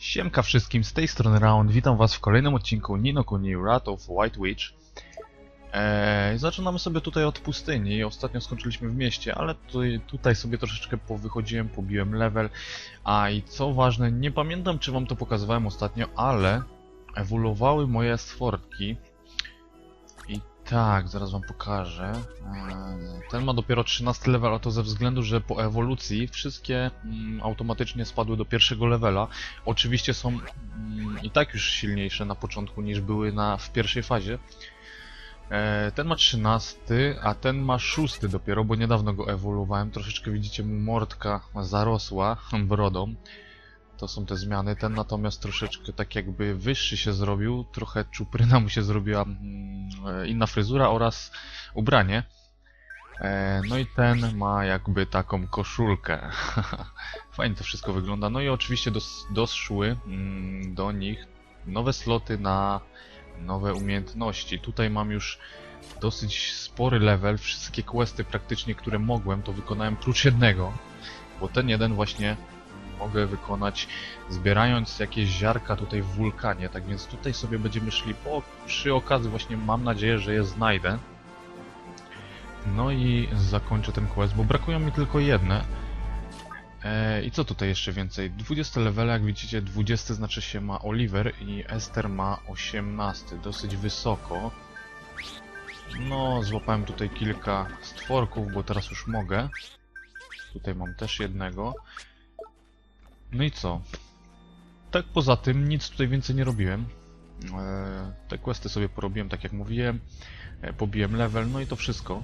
Siemka wszystkim, z tej strony Round, witam was w kolejnym odcinku Nino Kuni Wrath of White Witch. Eee, zaczynamy sobie tutaj od pustyni, ostatnio skończyliśmy w mieście, ale tutaj, tutaj sobie troszeczkę powychodziłem, pobiłem level. A i co ważne, nie pamiętam czy wam to pokazywałem ostatnio, ale ewoluowały moje stworki. Tak, zaraz wam pokażę. Eee, ten ma dopiero 13 level, a to ze względu, że po ewolucji wszystkie mm, automatycznie spadły do pierwszego levela. Oczywiście są mm, i tak już silniejsze na początku niż były na, w pierwszej fazie. E, ten ma 13, a ten ma 6 dopiero, bo niedawno go ewoluowałem. Troszeczkę widzicie mu mordka zarosła brodą. To są te zmiany. Ten natomiast troszeczkę tak jakby wyższy się zrobił. Trochę czupryna mu się zrobiła mm, e, inna fryzura oraz ubranie. E, No i ten ma jakby taką koszulkę. Fajnie to wszystko wygląda. No i oczywiście dos, doszły mm, do nich nowe sloty na nowe umiejętności. Tutaj mam już dosyć spory level. Wszystkie questy praktycznie, które mogłem, to wykonałem prócz jednego. Bo ten jeden właśnie mogę wykonać zbierając jakieś ziarka tutaj w wulkanie. Tak więc tutaj sobie będziemy szli po, przy okazji właśnie mam nadzieję, że je znajdę. No i zakończę ten quest, bo brakują mi tylko jedne. E, I co tutaj jeszcze więcej? 20 level, jak widzicie, 20 znaczy się ma Oliver i Esther ma 18, dosyć wysoko. No, złapałem tutaj kilka stworków, bo teraz już mogę. Tutaj mam też jednego. No i co? Tak poza tym nic tutaj więcej nie robiłem. E, te questy sobie porobiłem tak jak mówiłem. E, pobiłem level, no i to wszystko.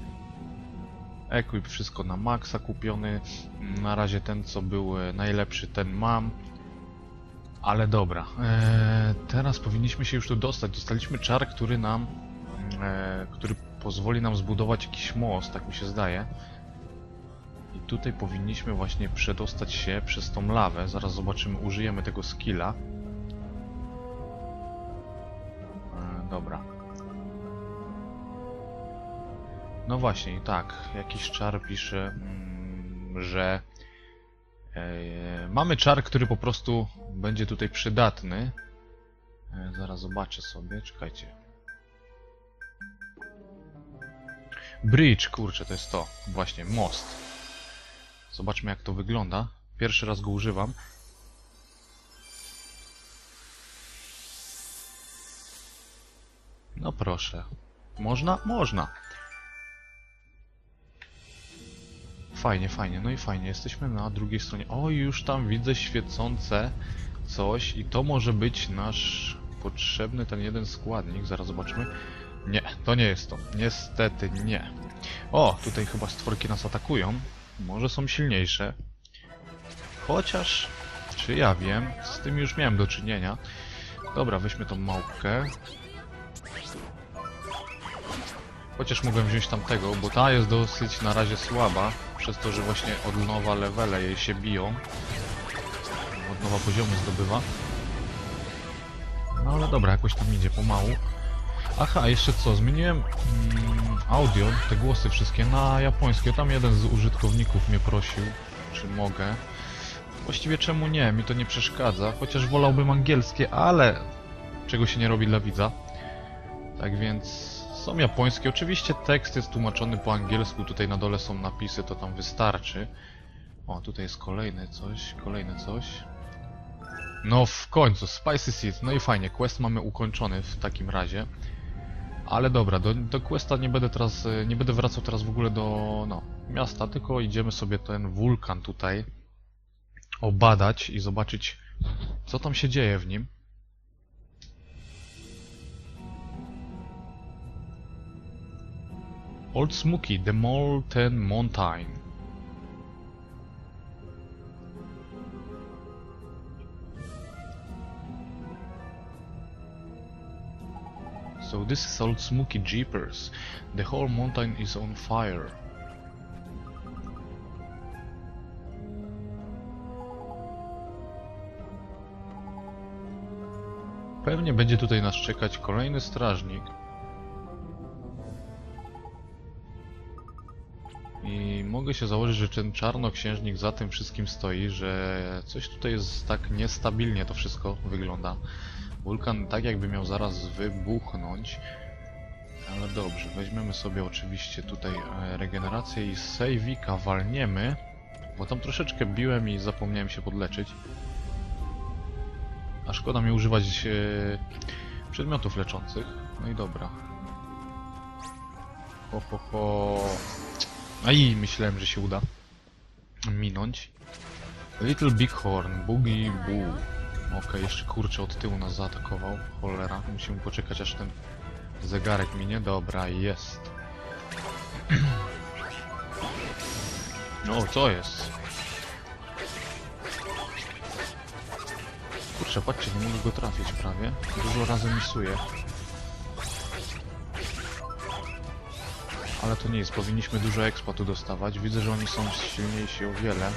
Equip wszystko na maksa kupiony. Na razie ten co był e, najlepszy ten mam. Ale dobra. Teraz powinniśmy się już tu dostać. Dostaliśmy czar, który nam który pozwoli nam zbudować jakiś most, tak mi się zdaje. Tutaj powinniśmy właśnie przedostać się przez tą lawę. Zaraz zobaczymy, użyjemy tego skilla. E, dobra. No właśnie, tak. Jakiś czar pisze, mm, że e, mamy czar, który po prostu będzie tutaj przydatny. E, zaraz zobaczę sobie, czekajcie. Bridge, kurczę, to jest to. Właśnie, most. Zobaczmy jak to wygląda. Pierwszy raz go używam. No proszę. Można? Można. Fajnie, fajnie, no i fajnie, jesteśmy na drugiej stronie. O, już tam widzę świecące coś i to może być nasz potrzebny ten jeden składnik, zaraz zobaczmy. Nie, to nie jest to, niestety nie. O, tutaj chyba stworki nas atakują, może są silniejsze. Chociaż, czy ja wiem, z tym już miałem do czynienia. Dobra, weźmy tą małpkę. Chociaż mogłem wziąć tamtego, bo ta jest dosyć na razie słaba, przez to, że właśnie od nowa levele jej się biją. Od nowa poziomu zdobywa. No ale dobra, jakoś tam idzie pomału. Aha, jeszcze co, zmieniłem mm, audio, te głosy wszystkie na japońskie. Tam jeden z użytkowników mnie prosił, czy mogę. Właściwie czemu nie, mi to nie przeszkadza, chociaż wolałbym angielskie, ale czego się nie robi dla widza. Tak więc są japońskie. Oczywiście tekst jest tłumaczony po angielsku, tutaj na dole są napisy, to tam wystarczy. O, tutaj jest kolejne coś, kolejne coś. No w końcu, Spicy Seed, no i fajnie, quest mamy ukończony w takim razie. Ale dobra, do, do questa nie będę teraz, e, nie będę wracał teraz w ogóle do, no, miasta, tylko idziemy sobie ten wulkan tutaj obadać i zobaczyć, co tam się dzieje w nim. Old Smoky, The Molten Mountain. So this is Old Smoky Jeepers. The whole mountain is on fire. Pewnie będzie tutaj nas czekać kolejny strażnik. I mogę się założyć, że ten czarnoksiężnik za tym wszystkim stoi, że coś tutaj jest tak niestabilnie to wszystko wygląda. Wulkan tak jakby miał zaraz wybuchnąć. Ale dobrze, weźmiemy sobie oczywiście tutaj e, regenerację i save'ika walniemy, bo tam troszeczkę biłem i zapomniałem się podleczyć. A szkoda mi używać e, przedmiotów leczących. No i dobra. Ho, ho, ho. Aj, myślałem, że się uda minąć. Little Bighorn, Boogie Boo. Okej, jeszcze kurczę od tyłu nas zaatakował. Cholera, musimy poczekać aż ten zegarek minie. Dobra, jest. No, co jest? Kurczę, patrzcie, nie mogę go trafić prawie. Dużo razy misuję. Ale to nie jest, powinniśmy dużo expa tu dostawać. Widzę, że oni są silniejsi o wiele.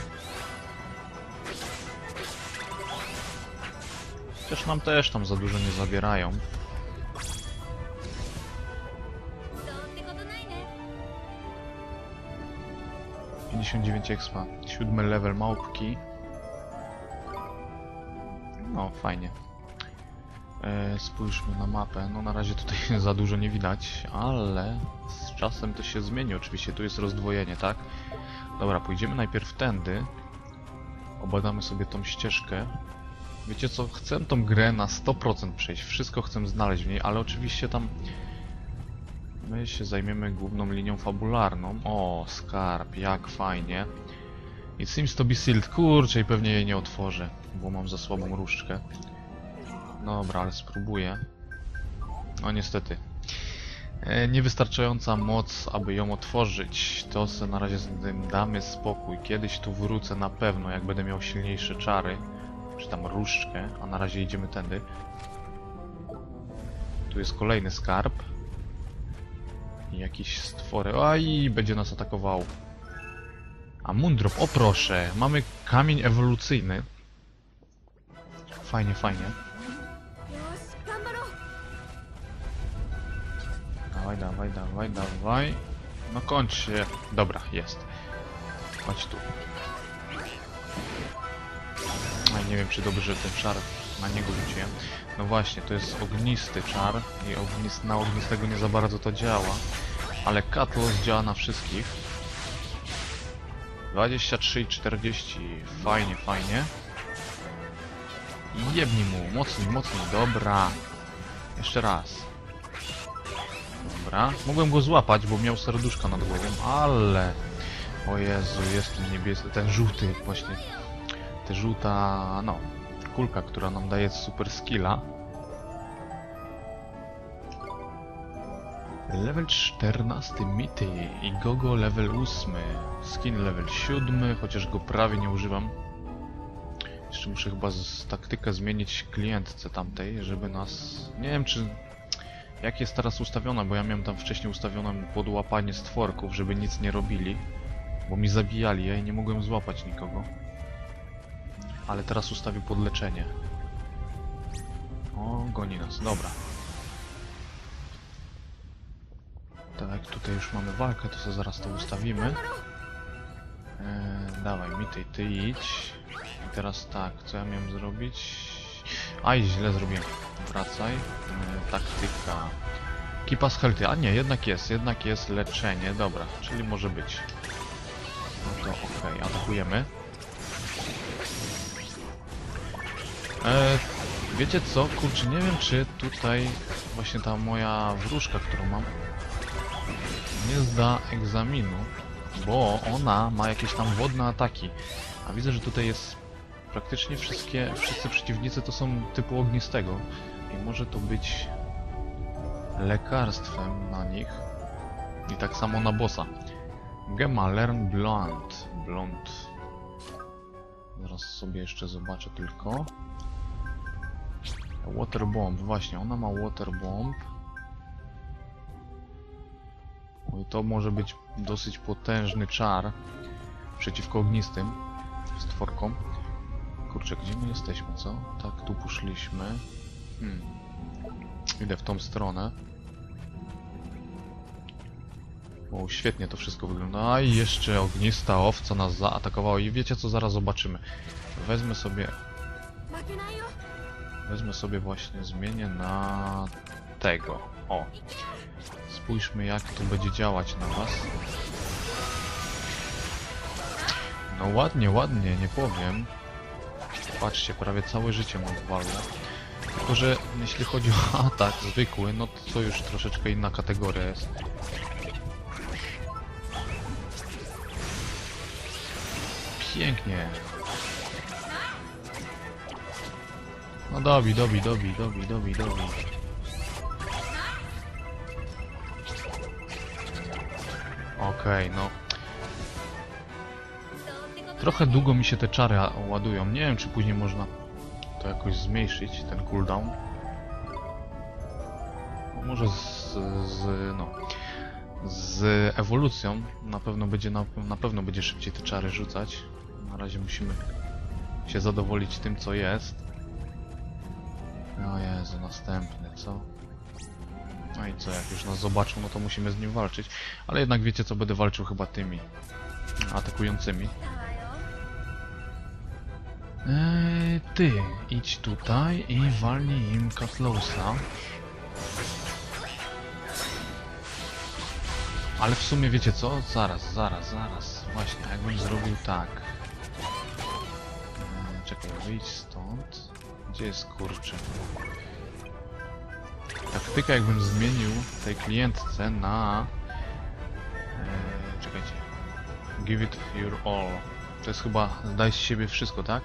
Chociaż nam też tam za dużo nie zabierają. Pięćdziesiąt dziewięć expa. Siódmy level małpki. No, fajnie. E, spójrzmy na mapę. No na razie tutaj za dużo nie widać, ale z czasem to się zmieni. Oczywiście tu jest rozdwojenie, tak? Dobra, pójdziemy najpierw tędy. Obadamy sobie tą ścieżkę. Wiecie co, chcę tą grę na 100% przejść. Wszystko chcę znaleźć w niej, ale oczywiście tam My się zajmiemy główną linią fabularną. O, skarb, jak fajnie. It seems to be sealed. Kurczę, i pewnie jej nie otworzę, bo mam za słabą różdżkę. Dobra, ale spróbuję. No niestety. E, niewystarczająca moc, aby ją otworzyć. To se na razie z tym damy spokój. Kiedyś tu wrócę na pewno, jak będę miał silniejsze czary czy tam różdżkę, a na razie idziemy tędy. Tu jest kolejny skarb. I jakiś stwory. Aj, będzie nas atakował. A mundrop, o proszę, mamy kamień ewolucyjny. Fajnie, fajnie. Dawaj, dawaj, dawaj, dawaj. No kończ się. Dobra, jest. Chodź tu. Aj, nie wiem, czy dobrze ten czar na niego rzuciłem. No właśnie, to jest ognisty czar i na ognistego nie za bardzo to działa. Ale Katlos działa na wszystkich. 23 i 40. Fajnie, fajnie. I mu. Mocniej, mocniej. Dobra. Jeszcze raz. Dobra. Mogłem go złapać, bo miał serduszka nad głową, ale... O Jezu, jest ten niebieski, ten żółty właśnie. Ta żółta, no, kulka, która nam daje super skilla. Level 14 Mity i Gogo level 8. Skin level 7, chociaż go prawie nie używam. Jeszcze muszę chyba z taktykę zmienić klientce tamtej, żeby nas... Nie wiem czy... Jak jest teraz ustawiona, bo ja miałem tam wcześniej ustawioną podłapanie stworków, żeby nic nie robili. Bo mi zabijali, ja i nie mogłem złapać nikogo. Ale teraz ustawię podleczenie. O, goni nas, dobra. Tak, tutaj już mamy walkę, to sobie zaraz to ustawimy. Eee, dawaj, mi ty, idź. I teraz tak, co ja miałem zrobić? Aj, źle zrobiłem. Wracaj. Eee, taktyka. Kipa z healthy. A nie, jednak jest, jednak jest leczenie. Dobra, czyli może być. No to okej, atakujemy. Eee, wiecie co? Kurczę, nie wiem czy tutaj właśnie ta moja wróżka, którą mam, nie zda egzaminu, bo ona ma jakieś tam wodne ataki. A widzę, że tutaj jest praktycznie wszystkie, wszyscy przeciwnicy to są typu ognistego. I może to być lekarstwem na nich. I tak samo na bossa. Gemma Learn Blunt. Blunt. Zaraz sobie jeszcze zobaczę tylko. Water bomb, właśnie, ona ma water bomb. No I to może być dosyć potężny czar przeciwko ognistym stworkom. Kurczę, gdzie my jesteśmy, co? Tak, tu poszliśmy. Hmm. Idę w tą stronę. O, świetnie to wszystko wygląda. A i jeszcze ognista owca nas zaatakowała i wiecie co, zaraz zobaczymy. Wezmę sobie wezmę sobie właśnie, zmienię na tego. O, spójrzmy jak to będzie działać na was. No ładnie, ładnie, nie powiem. Patrzcie, prawie całe życie mam w walce. Tylko, że jeśli chodzi o atak zwykły, no to już troszeczkę inna kategoria jest. Pięknie. No dobi, dobi, dobi, dobi, dobi, dobi. Okej, okay, no. Trochę długo mi się te czary ładują. Nie wiem, czy później można to jakoś zmniejszyć, ten cooldown. Może z, z no, z ewolucją na pewno będzie na, na pewno będzie szybciej te czary rzucać. Na razie musimy się zadowolić tym, co jest. O Jezu, następny, co? No i co, jak już nas zobaczą, no to musimy z nim walczyć. Ale jednak wiecie co, będę walczył chyba tymi atakującymi. Eee, ty, idź tutaj i walnij im Katlousa. Ale w sumie wiecie co? Zaraz, zaraz, zaraz. Właśnie, jakbym zrobił tak. Eee, czekaj, wyjdź stąd. Gdzie jest kurczę? Taktyka jakbym zmienił tej klientce na... Eee, czekajcie. Give it your all. To jest chyba, daj z siebie wszystko, tak?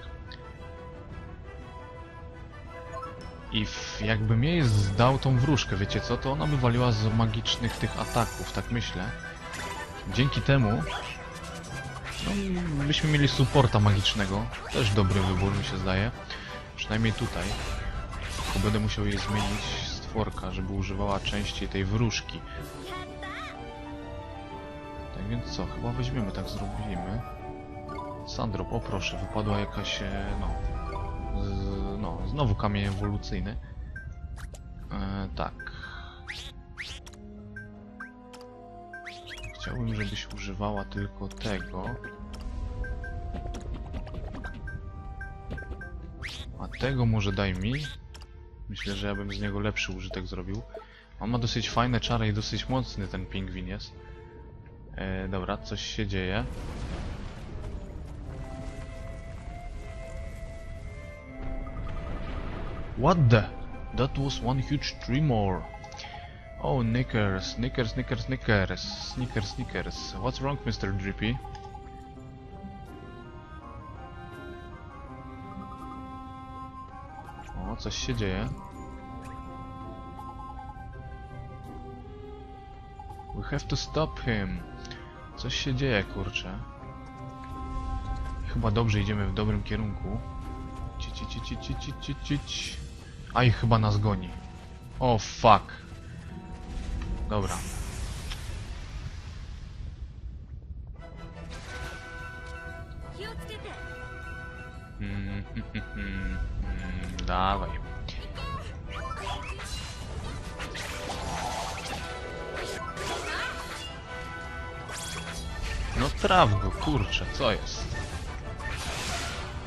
I w, jakbym jej zdał tą wróżkę, wiecie co, to ona by waliła z magicznych tych ataków, tak myślę. Dzięki temu no, byśmy mieli supporta magicznego. Też dobry wybór, mi się zdaje. Przynajmniej tutaj. Tylko będę musiał je zmienić stworka, żeby używała częściej tej wróżki. Tak więc co, chyba weźmiemy, tak zrobimy. Sandro, o proszę, wypadła jakaś, e, no... Z, no, znowu kamień ewolucyjny. E, tak. Chciałbym, żebyś używała tylko tego. Tego może daj mi. Myślę, że ja bym z niego lepszy użytek zrobił. On ma dosyć fajne czary i dosyć mocny ten pingwin jest. E, dobra, coś się dzieje. What the? That was one huge tremor. Oh, Knickers, Knickers, Knickers, Knickers, Snickers, Snickers. What's wrong, Mr. Drippy? coś się dzieje. We have to stop him. Coś się dzieje, kurczę. Chyba dobrze idziemy w dobrym kierunku. Ci, ci, ci, ci, ci, ci, ci, ci. A i chyba nas goni. O, oh, fuck. Dobra. Hmm, dawaj. No traf go, kurczę, co jest?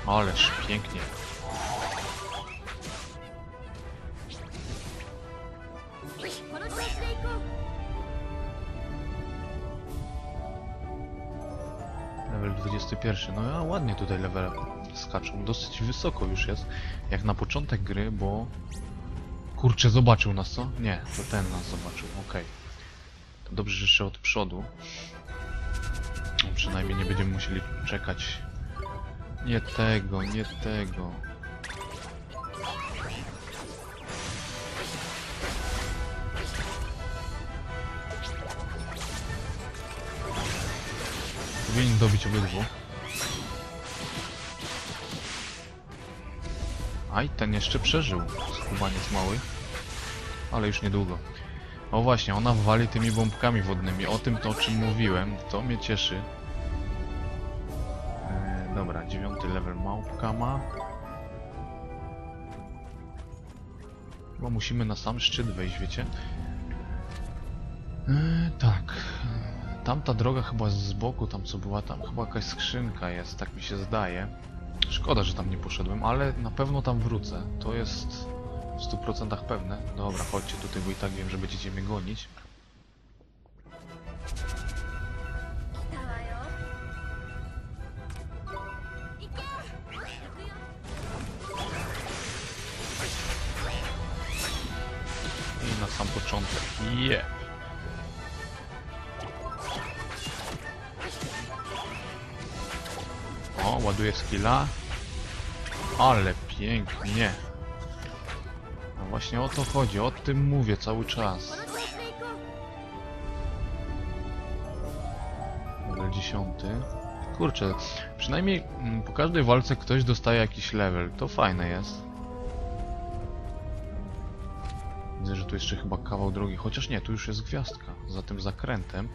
Ależ pięknie. Level 21, no a ładnie tutaj level skaczą. Dosyć wysoko już jest. Jak na początek gry, bo... Kurczę, zobaczył nas, co? Nie, to ten nas zobaczył, okej. To dobrze, że jeszcze od przodu. No, przynajmniej nie będziemy musieli czekać. Nie tego, nie tego. Powinien dobić obydwu. Aj, ten jeszcze przeżył. Skubaniec mały. Ale już niedługo. O właśnie, ona wali tymi bombkami wodnymi. O tym to, o czym mówiłem. To mnie cieszy. E, dobra, dziewiąty level małpka ma. Chyba musimy na sam szczyt wejść, wiecie? E, tak. tamta droga chyba z boku, tam co była, tam chyba jakaś skrzynka jest, tak mi się zdaje. Szkoda, że tam nie poszedłem, ale na pewno tam wrócę. To jest w 100% pewne. Dobra, chodźcie tutaj, bo i tak wiem, że będziecie mnie gonić. Ale pięknie. No właśnie o to chodzi, o tym mówię cały czas. Level 10. Kurczę, przynajmniej mm, po każdej walce ktoś dostaje jakiś level. To fajne jest. Widzę, że tu jeszcze chyba kawał drogi. Chociaż nie, tu już jest gwiazdka. Za tym zakrętem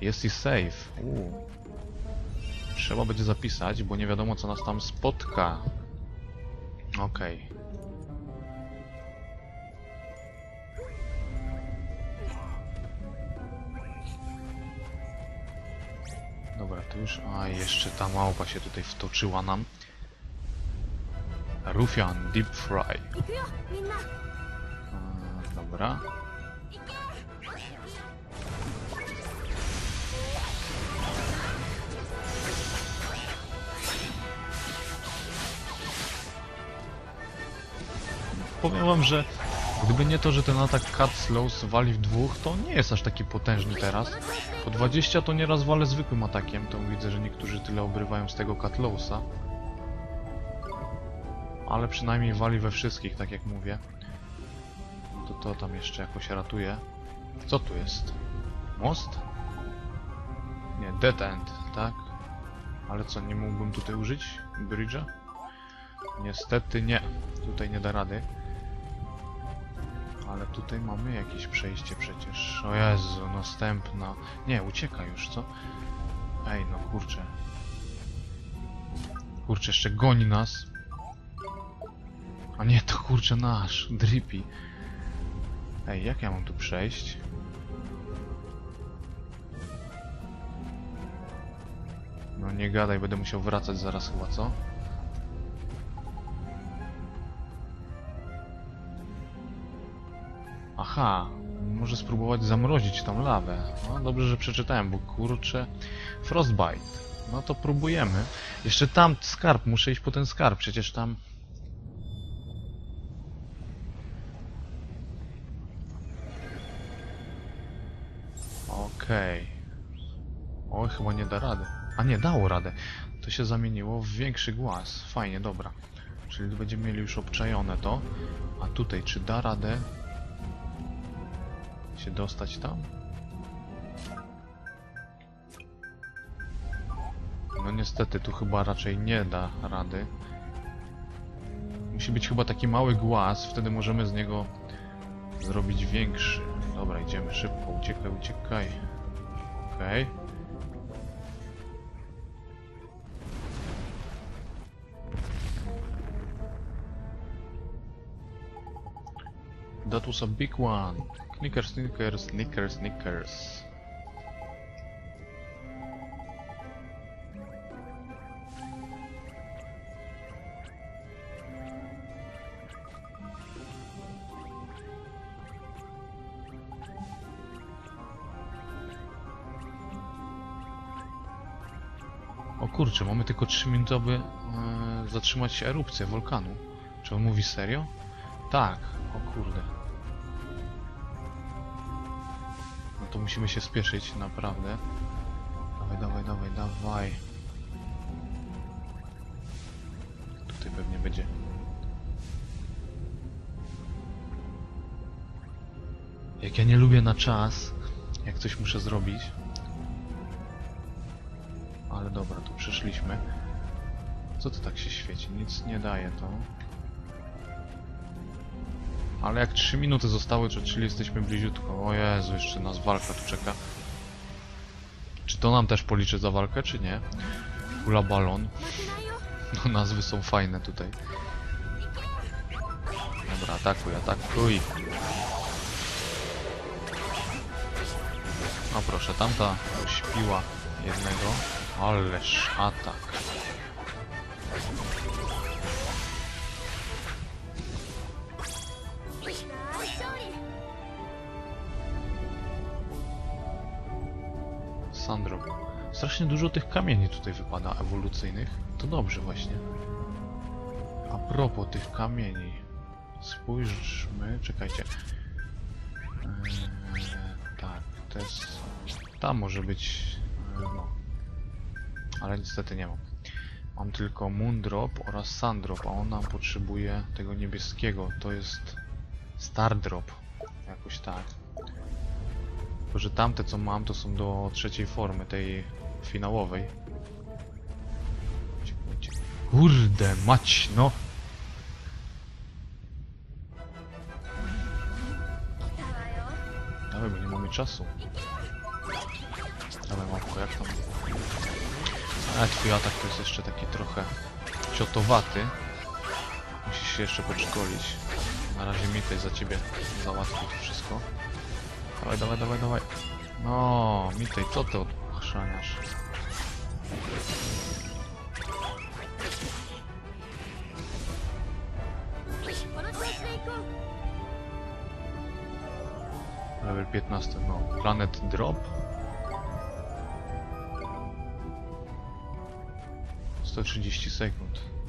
jest i save. Uu. Trzeba będzie zapisać, bo nie wiadomo co nas tam spotka. Okej. Okay. Dobra, to już... A, jeszcze ta małpa się tutaj wtoczyła nam. Rufian Deep Fry. A, dobra. powiem wam, że gdyby nie to, że ten atak Cut Slow zwali w dwóch, to nie jest aż taki potężny teraz. Po 20 to nieraz walę zwykłym atakiem, to widzę, że niektórzy tyle obrywają z tego Cut Lowsa. Ale przynajmniej wali we wszystkich, tak jak mówię. To to tam jeszcze jakoś ratuje. Co tu jest? Most? Nie, dead end, tak? Ale co, nie mógłbym tutaj użyć bridge'a? Niestety nie. Tutaj nie da rady. Ale tutaj mamy jakieś przejście przecież. O Jezu, następna. Nie, ucieka już, co? Ej, no kurczę. Kurczę, jeszcze goni nas. A nie, to kurczę nasz, Drippy. Ej, jak ja mam tu przejść? No nie gadaj, będę musiał wracać zaraz chyba, co? Aha, może spróbować zamrozić tą lawę. No dobrze, że przeczytałem, bo kurczę... Frostbite. No to próbujemy. Jeszcze tam skarb, muszę iść po ten skarb, przecież tam... Okej. Oj, chyba nie da rady. A nie, dało radę. To się zamieniło w większy głaz. Fajnie, dobra. Czyli będziemy mieli już obczajone to. A tutaj, czy da radę się dostać tam? No niestety, tu chyba raczej nie da rady. Musi być chyba taki mały głaz, wtedy możemy z niego zrobić większy. Dobra, idziemy szybko, uciekaj, uciekaj. Okej. That a big one. Knickers, knickers, knickers, knickers. O kurczę, mamy tylko 3 minuty, aby e, zatrzymać erupcję wulkanu. Czy on mówi serio? Tak, o kurde. No to musimy się spieszyć, naprawdę. Dawaj, dawaj, dawaj, dawaj. Tutaj pewnie będzie. Jak ja nie lubię na czas, jak coś muszę zrobić. Ale dobra, tu przyszliśmy. Co to tak się świeci? Nic nie daje to. Ale jak 3 minuty zostały, to czyli jesteśmy bliziutko. O Jezu, jeszcze nas walka tu czeka. Czy to nam też policzy za walkę, czy nie? Kula balon. No nazwy są fajne tutaj. Dobra, atakuj, atakuj. No proszę, tamta uśpiła jednego. Ależ atak. Strasznie dużo tych kamieni tutaj wypada ewolucyjnych. To dobrze właśnie. A propos tych kamieni. Spójrzmy, czekajcie. Eee, tak, to jest... Tam może być... e, No. Ale niestety nie mam. Mam tylko Moondrop oraz Sandrop, a on nam potrzebuje tego niebieskiego. To jest Stardrop. Jakoś tak. Tylko, że tamte co mam to są do trzeciej formy, tej finałowej. Kurde mać, no! Dawaj, bo nie mamy czasu. Dawaj małpko, jak tam? Ale twój atak to jest jeszcze taki trochę ciotowaty. Musisz się jeszcze podszkolić. Na razie mi za ciebie załatwi to wszystko. Dawaj, dawaj, dawaj, dawaj. No, Mitej, co ty odchrzaniasz? Level 15, no. Planet Drop. 130 sekund.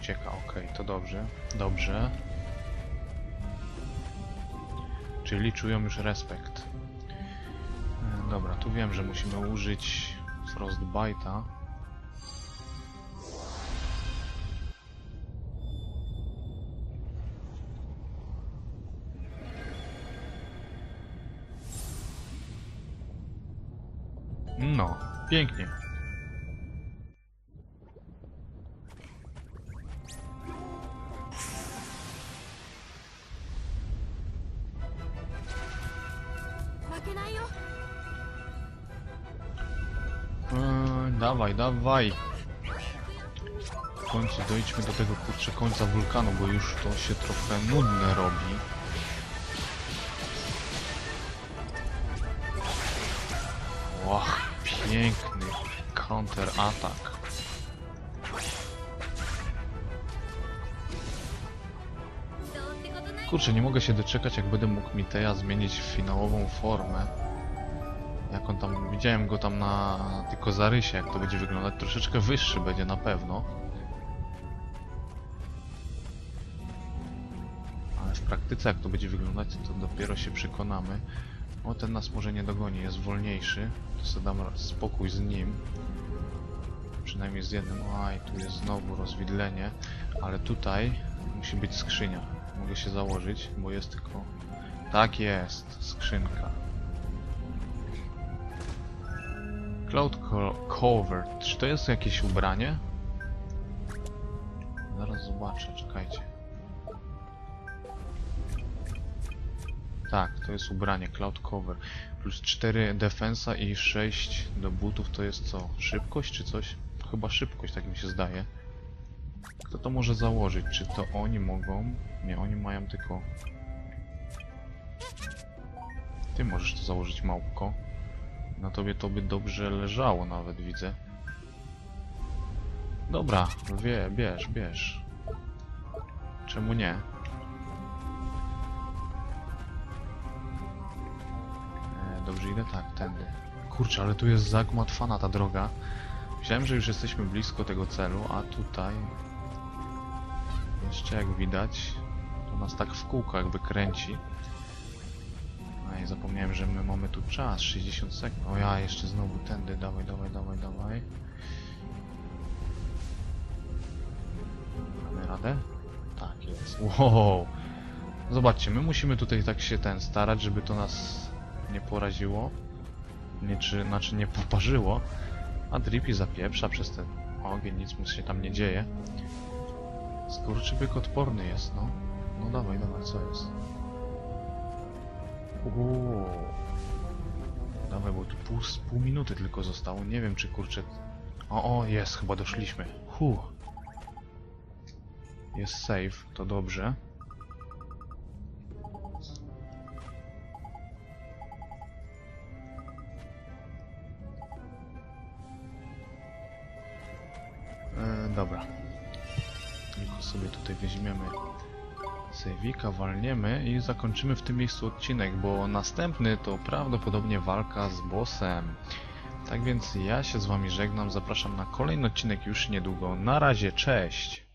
Ucieka, okej, to dobrze. Dobrze. Czyli czują już respekt. E, Dobra, tu wiem, że musimy użyć Frostbite'a. No, pięknie. Eee, dawaj, dawaj. W końcu dojdźmy do tego kurczę końca wulkanu, bo już to się trochę nudne robi. Łach, piękny counteratak. Kurczę, nie mogę się doczekać, jak będę mógł Miteja zmienić w finałową formę. Jak on tam, widziałem go tam na tylko zarysie, jak to będzie wyglądać. Troszeczkę wyższy będzie na pewno. Ale w praktyce, jak to będzie wyglądać, to dopiero się przekonamy. O, ten nas może nie dogoni, jest wolniejszy. To sobie dam spokój z nim. Przynajmniej z jednym. Aj, tu jest znowu rozwidlenie. Ale tutaj musi być skrzynia. Mogę się założyć, bo jest tylko... Tak jest, skrzynka. Cloud co Cover. Czy to jest jakieś ubranie? Zaraz zobaczę, czekajcie. Tak, to jest ubranie Cloud Cover. Plus 4 defensa i 6 do butów to jest co? Szybkość czy coś? Chyba szybkość, tak mi się zdaje. Kto to może założyć? Czy to oni mogą? Nie, oni mają tylko... Ty możesz to założyć, małpko. Na tobie to by dobrze leżało nawet, widzę. Dobra, wie, bierz, bierz. Czemu nie? E, dobrze idę? Tak, tędy. Kurczę, ale tu jest zagmatwana ta droga. Myślałem, że już jesteśmy blisko tego celu, a tutaj... Jeszcze jak widać, to nas tak w kółko jakby kręci. A i zapomniałem, że my mamy tu czas, 60 sekund. O ja, jeszcze znowu tędy, dawaj, dawaj, dawaj, dawaj. Mamy radę? Tak jest. Wow! Zobaczcie, my musimy tutaj tak się ten starać, żeby to nas nie poraziło. Nie, czy, znaczy nie poparzyło. A Drippy zapieprza przez ten ogień, nic mu się tam nie dzieje. Skurczybyk odporny jest, no. No dawaj, dawaj, co jest? Uuu. Dawaj, bo tu pół, pół minuty tylko zostało. Nie wiem, czy kurczę... O, o, jest, chyba doszliśmy. Hu. Jest save, to dobrze. Save'ika, walniemy i zakończymy w tym miejscu odcinek, bo następny to prawdopodobnie walka z bossem. Tak więc ja się z wami żegnam, zapraszam na kolejny odcinek już niedługo. Na razie, cześć!